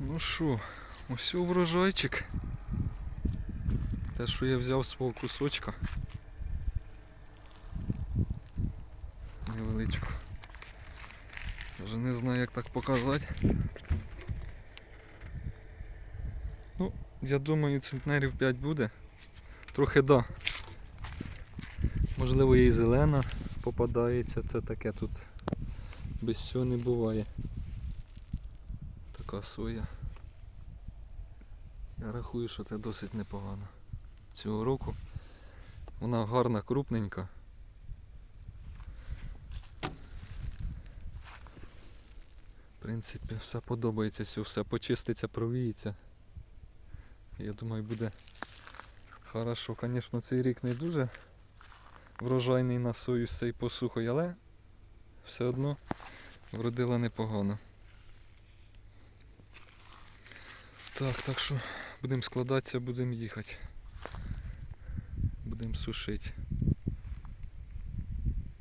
Ну що, ось врожайчик. Те, що я взяв свого кусочка. Невеличку. Вже не знаю як так показати. Ну, я думаю, центнерів 5 буде. Трохи да. Можливо, і зелена попадається, це таке тут без цього не буває. Така соя. Я рахую, що це досить непогано. Цього року вона гарна, крупненька. В принципі, все подобається, все, все почиститься, провіється. Я думаю, буде хорошо. Звісно, цей рік не дуже врожайний на сою з цією посухою, але все одно вродила непогано. Так, так що будемо складатися, будемо їхати. Будемо сушити.